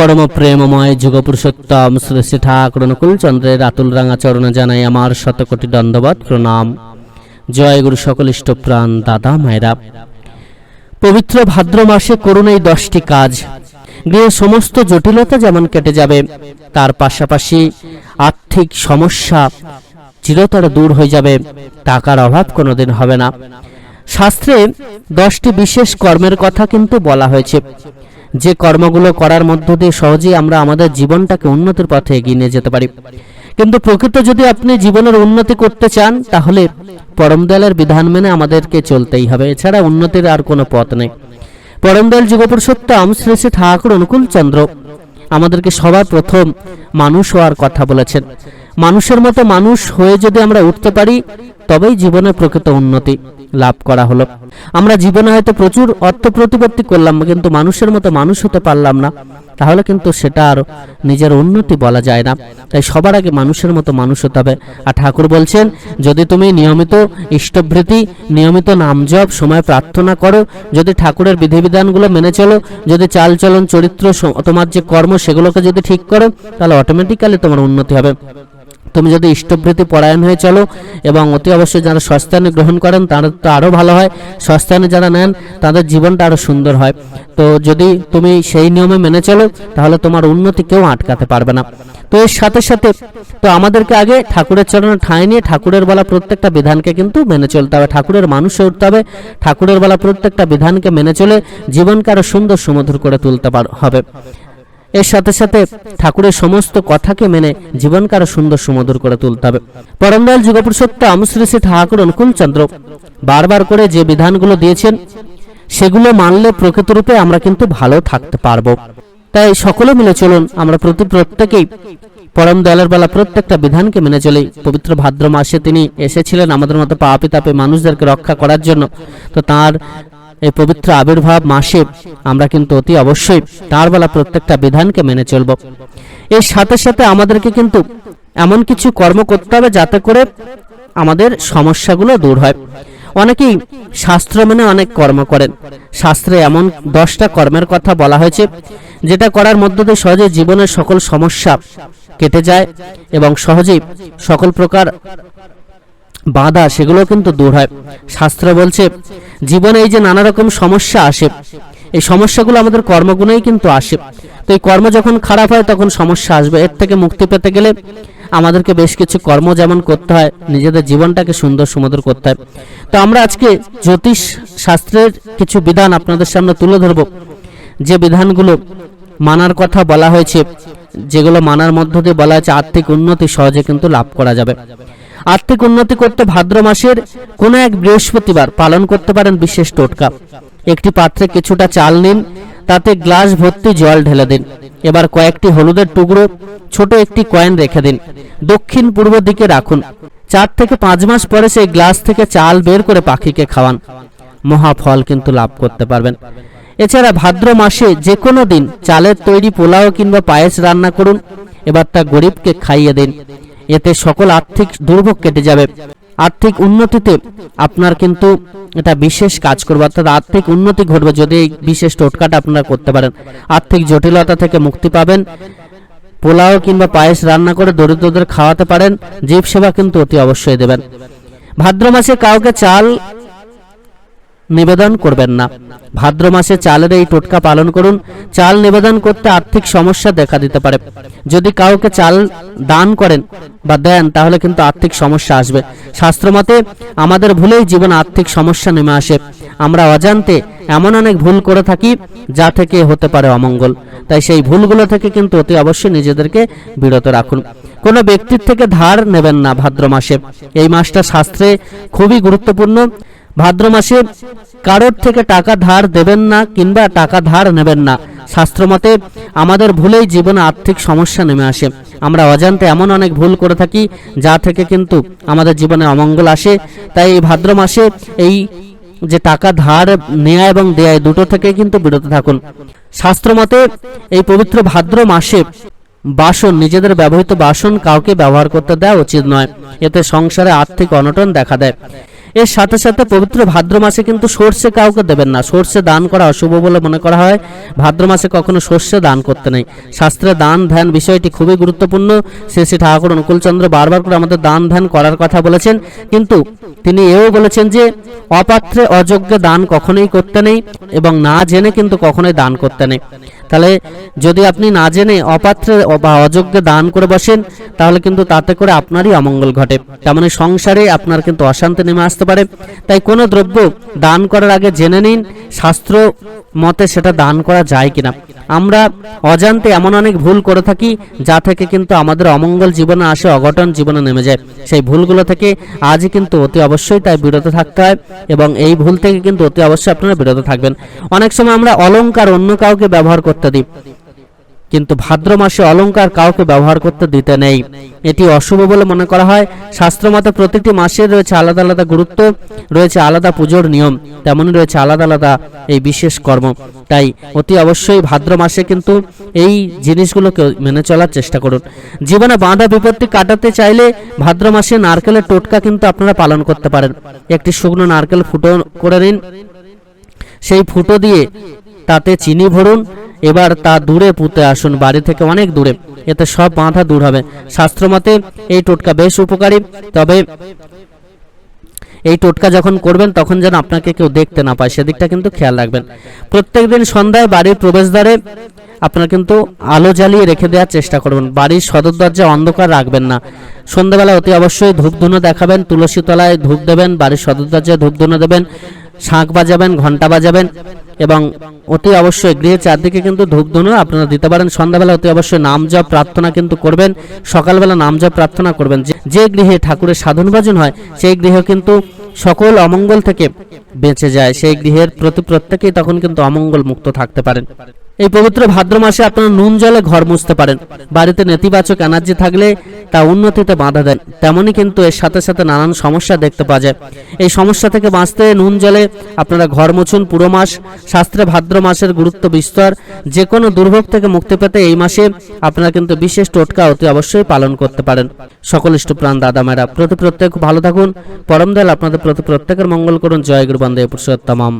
পরম প্রেমময় যুগপুরুষোত্তম শ্রী শ্রী ঠাকুর অনুকূল চন্দ্রের আতুল রাঙা চরণে জানাই আমার শতকোটি দণ্ডবত প্রণাম। জয় গুরু সকল ইষ্টপ্রাণ দাদা, মায়েরা। পবিত্র ভাদ্র মাসে করুন এই দশটি কাজ। গৃহে সমস্ত জটিলতা যেমন কেটে যাবে, তার পাশাপাশি আর্থিক সমস্যা চিরতর দূর হয়ে যাবে, টাকার অভাব কোনোদিন হবে না। শাস্ত্রে দশটি বিশেষ কর্মের কথা কিন্তু বলা হয়েছে। যে কর্মগুলো করার মধ্য দিয়ে সহজেই আমরা আমাদের জীবনটাকে উন্নতির পথে এগিয়ে নিয়ে যেতে পারি। কিন্তু প্রকৃত যদি আপনি জীবনের উন্নতি করতে চান, তাহলে পরম দয়ালের বিধান মেনে আমাদেরকে চলতেই হবে। এছাড়া উন্নতির আর কোনো পথ নেই। পরম দয়াল যুগপুরুষোত্তম শ্রী শ্রী ঠাকুর অনুকূল চন্দ্র আমাদেরকে সবার প্রথম মানুষ হওয়ার কথা বলেছেন। মানুষের মতো মানুষ হয়ে যদি আমরা উঠতে পারি, তবেই জীবনের প্রকৃত উন্নতি। লাভ করা হলো। আমরা জীবনে হয়তো প্রচুর অর্থ প্রতিপত্তি করলাম, কিন্তু মানুষের মতো মানুষ হতে পারলাম না। তাহলে কিন্তু সেটা আর নিজের উন্নতি বলা যায় না। তাই সবার আগে মানুষের মতো মানুষ হতে হবে। আর ঠাকুর বলছেন, যদি তুমি নিয়মিত ইষ্টভৃতি, নিয়মিত নাম জপ, সময় প্রার্থনা করো, যদি ঠাকুরের বিধিবিধানগুলো মেনে চলো, যদি চালচলন চরিত্র তোমার যে কর্ম, সেগুলোকে যদি ঠিক করো, তাহলে অটোমেটিক্যালি তোমার উন্নতি হবে। তুমি যদি ইষ্টভৃতি পরায়ণ হয়ে চলো এবং অতি অবশ্যই যারা সস্তানে গ্রহণ করেন, তারা তো আরও ভালো হয়। সস্তানে যারা নেন, তাদের জীবনটা আরও সুন্দর হয়। তো যদি তুমি সেই নিয়মে মেনে চলো, তাহলে তোমার উন্নতি কেউ আটকাতে পারবে না। তো এর সাথে সাথে, তো আমাদেরকে আগে ঠাকুরের চরণে ঠাঁই নিয়ে ঠাকুরের বলা প্রত্যেকটা বিধানকে কিন্তু মেনে চলতে হবে। ঠাকুরের মানুষ উঠতে হবে। ঠাকুরের বলা প্রত্যেকটা বিধানকে মেনে চলে জীবনকে আরও সুন্দর সুমধুর করে তুলতে হবে। এর সাথে সাথে ঠাকুরের সমস্ত কথাকে মেনে জীবনকে আরও সুন্দর সুমধুর করে তুলতে হবে। পরমদয়াল যুগপুরুষোত্তম শ্রী শ্রী ঠাকুর অনুকূল চন্দ্র বারবার করে যে বিধানগুলো দিয়েছেন, সেগুলো মানলে প্রকৃতরূপে আমরা কিন্তু ভালো থাকতে পারব। তাই সকলে মিলে চলুন, আমরা প্রতি প্রত্যেকেই পরম দয়ালের বেলা প্রত্যেকটা বিধানকে মেনে চলি। পবিত্র ভাদ্র মাসে তিনি এসেছিলেন আমাদের মতো পাপি তাপে মানুষদেরকে রক্ষা করার জন্য। তো তার এই পবিত্র আবির্ভাব মাসে আমরা কিন্তু অতি অবশ্যই তার বেলা প্রত্যেকটা বিধানকে মেনে চলব। এর সাথে সাথে আমাদেরকে কিন্তু এমন কিছু কর্ম করতে হবে যাতে করে আমাদের সমস্যাগুলো দূর হয়। অনেকেই শাস্ত্র মেনে অনেক কর্ম করেন। শাস্ত্রে এমন দশটা কর্মের কথা বলা হয়েছে, যেটা করার মধ্য দিয়ে সহজে জীবনের সকল সমস্যা কেটে যায় এবং সহজেই সকল প্রকার বাধা সেগুলো কিন্তু দূর হয়। শাস্ত্র বলছে, জীবনে এই যে নানা রকম সমস্যা আসে, এই সমস্যাগুলো আমাদের কর্মগুণেই কিন্তু আসে। তো এই কর্ম যখন খারাপ হয়, তখন সমস্যা আসবে। এর থেকে মুক্তি পেতে গেলে আমাদেরকে বেশ কিছু কর্ম যেমন করতে হয়, নিজেদের জীবনটাকে সুন্দর সুমধুর করতে হয়। তো আমরা আজকে জ্যোতিষ শাস্ত্রের কিছু বিধান আপনাদের সামনে তুলে ধরব। যে বিধানগুলো মানার কথা বলা হয়েছে, যেগুলো মানার মধ্য দিয়ে বলা হয়েছে আর্থিক উন্নতি সহজে কিন্তু লাভ করা যাবে। আর্থিক উন্নতি করতে ভাদ্র মাসের কোনো এক বৃহস্পতিবার পালন করতে পারেন বিশেষ টোটকা। একটি পাত্রে কিছুটা চাল নিন, তাতে গ্লাস ভর্তি জল ঢেলে দিন। এবার কয়েকটি হলুদের টুকরো, ছোট একটি কয়েন রেখে দিন। দক্ষিণ পূর্ব দিকে রাখুন। চার থেকে পাঁচ মাস পরে সেই গ্লাস থেকে চাল বের করে পাখিকে খাওয়ান। মহা ফল কিন্তু লাভ করতে পারবেন। এছাড়া ভাদ্র মাসে যে কোনো দিন চালের তৈরি পোলাও কিংবা পায়েস রান্না করুন। এবার তা গরিবকে খাইয়ে দিন। এতে সকল আর্থিক দুর্ভোগ কেটে যাবে। আর্থিক উন্নতিতে আপনার কিন্তু এটা বিশেষ কাজ করবে। অর্থাৎ আর্থিক উন্নতি ঘটবে যদি এই বিশেষ টোটকাটা আপনারা করতে পারেন। আর্থিক জটিলতা থেকে মুক্তি পাবেন। পোলাও কিংবা পায়েস রান্না করে দরিদ্রদের খাওয়াতে পারেন। জীব সেবা কিন্তু অতি অবশ্যই দেবেন। ভাদ্র মাসে কাউকে চাল নিবেদন করবেন না। ভাদ্র মাসে চালের এই টোটকা পালন করুন। চাল নিবেদন করতে আর্থিক সমস্যা দেখা দিতে পারে। যদি কাউকে চাল দান করেন বা দেন, তাহলে কিন্তু আর্থিক সমস্যা আসবে। শাস্ত্রমতে, আমাদের ভুলেই জীবনে আর্থিক সমস্যা নেমে আসে। আমরা অজান্তে এমন অনেক ভুল করে থাকি, যা থেকে হতে পারে অমঙ্গল। তাই সেই ভুলগুলো থেকে কিন্তু অতি অবশ্যই নিজেদেরকে বিরত রাখুন। কোনো ব্যক্তির থেকে ধার নেবেন না ভাদ্র মাসে। এই মাসটা শাস্ত্রে খুবই গুরুত্বপূর্ণ। ভাদ্র মাসে কারোর থেকে টাকা ধার দেবেন না কিংবা টাকা ধার নেবেন না। শাস্ত্রমতে আমাদের ভুলেই জীবনে আর্থিক সমস্যা নেমে আসে। আমরা অজান্তে এমন অনেক ভুল করে থাকি, যা থেকে কিন্তু আমাদের জীবনে অমঙ্গল আসে। তাই এই ভাদ্র মাসে এই যে টাকা ধার নেয়া এবং দেয়া দুটো থেকে কিন্তু বিরত থাকুন। শাস্ত্রমতে এই পবিত্র ভাদ্র মাসে বাসন, নিজেদের ব্যবহৃত বাসন কাউকে ব্যবহার করতে দেওয়া উচিত নয়। এতে সংসারে আর্থিক অনটন দেখা দেয়। এর সাথে সাথে পবিত্র ভাদ্র মাসে কিন্তু সর্ষে কাউকে দেবেন না। সর্ষে দান করা অশুভ বলে মনে করা হয়। ভাদ্র মাসে কখনো সর্ষে দান করতে নেই। শাস্ত্রে দান, ধ্যান বিষয়টি খুবই গুরুত্বপূর্ণ। শ্রী শ্রী ঠাকুর অনুকূলচন্দ্র বারবার করে আমাদের দান, ধ্যান করার কথা বলেছেন। কিন্তু তিনি এও বলেছেন যে, অপাত্রে অযোগ্য দান কখনোই করতে নেই এবং না জেনে কিন্তু কখনোই দান করতে নেই। তাহলে যদি আপনি না জেনে অপাত্রে বা অযোগ্যে দান করে বসেন, তাহলে কিন্তু তাতে করে আপনারই অমঙ্গল ঘটে। তার মানে সংসারে আপনার কিন্তু অশান্তি নেমে আসতে পারে। তাই কোনো দ্রব্য দান করার আগে জেনে নিন, শাস্ত্র মতে সেটা দান করা যায় কিনা। আমরা অজান্তে এমন অনেক ভুল করে থাকি, যা থেকে কিন্তু আমাদের অমঙ্গল জীবনে আসে, অঘটন জীবনে নেমে যায়। সেই ভুলগুলো থেকে আজই কিন্তু অতি অবশ্যই তাই বিরত থাকতে হয় এবং এই ভুল থেকে কিন্তু অতি অবশ্যই আপনারা বিরত থাকবেন। অনেক সময় আমরা অলংকার অন্য কাউকে ব্যবহার করতে দিই। কিন্তু ভাদ্র মাসে অলংকার কাউকে ব্যবহার করতে দিতে নেই। এটি অশুভ বলে মনে করা হয়। শাস্ত্রমতে প্রতিটি মাসের রয়েছে আলাদা আলাদা গুরুত্ব, রয়েছে আলাদা পুজোর নিয়ম, তেমনই রয়েছে আলাদা আলাদা এই বিশেষ কর্ম। তাই অতি অবশ্যই ভাদ্র মাসে কিন্তু এই জিনিসগুলোকে মেনে চলার চেষ্টা করুন। জীবনে বাঁধা বিপত্তি কাটাতে চাইলে ভাদ্র মাসে নারকেলের টোটকা কিন্তু আপনারা পালন করতে পারেন। একটি শুকনো নারকেল ফুটো করে নিন। সেই ফুটো দিয়ে তাতে চিনি ভরুন। এবার তা দূরে পুঁতে আসুন, বাড়ি থেকে অনেক দূরে। এতে সব বাঁধা দূর হবে। শাস্ত্রমতে এই টোটকা বেশ উপকারী। তবে এই টোটকা যখন করবেন, তখন যেন আপনাকে কেউ দেখতে না পায়। সেদিকটা কিন্তু খেয়াল রাখবেন। প্রত্যেকদিন সন্ধ্যায় বাড়ির প্রবেশদ্বারে আপনারা কিন্তু আলো জ্বালিয়ে রেখে দেওয়ার চেষ্টা করবেন। বাড়ির সদর দরজা অন্ধকার রাখবেন না। সন্ধ্যাবেলা অতি অবশ্যই ধূপধুনো দেখাবেন। তুলসী তলায় ধূপ দেবেন, বাড়ির সদর দরজায় ধূপধুনো দেবেন। শাঁখ বাজাবেন ঘণ্টা বাজাবেন এবং অতি অবশ্যই গৃহের চারদিকে কিন্তু ধূপধুনো আপনারা দিতে পারেন। সন্ধ্যাবেলা অতি অবশ্যই নাম জপ প্রার্থনা কিন্তু করবেন। সকালবেলা নাম জপ প্রার্থনা করবেন। যে- গৃহে ঠাকুরের সাধন ভজন হয়, সেই গৃহ কিন্তু সকল অমঙ্গল থেকে বেঁচে যায়। সেই গৃহের প্রতি প্রত্যেকেই তখন কিন্তু অমঙ্গল মুক্ত থাকতে পারেন। এই পবিত্র ভাদ্র মাসে আপনারা নুন জলে ঘর মুছতে পারেন। বাড়িতে নেতিবাচক এনার্জি থাকলে তা উন্নতিতে বাধা দেন। তেমনই কিন্তু এর সাথে সাথে নানান সমস্যা দেখতে পাওয়া যায়। এই সমস্যা থেকে বাঁচতে নুন জলে আপনারা ঘর মুছুন পুরো মাস। শাস্ত্রে ভাদ্র মাসের গুরুত্ব বিস্তর। যে কোনো দুর্ভোগ থেকে মুক্তি পেতে এই মাসে আপনারা কিন্তু বিশেষ টোটকা অতি অবশ্যই পালন করতে পারেন। সকল ইষ্টপ্রাণ দাদা মায়েরা প্রতি প্রত্যেক ভালো থাকুন। পরম দয়াল আপনাদের প্রতি প্রত্যেকের মঙ্গল করুন। জয় গুরু বন্দে পুরুষোত্তমম।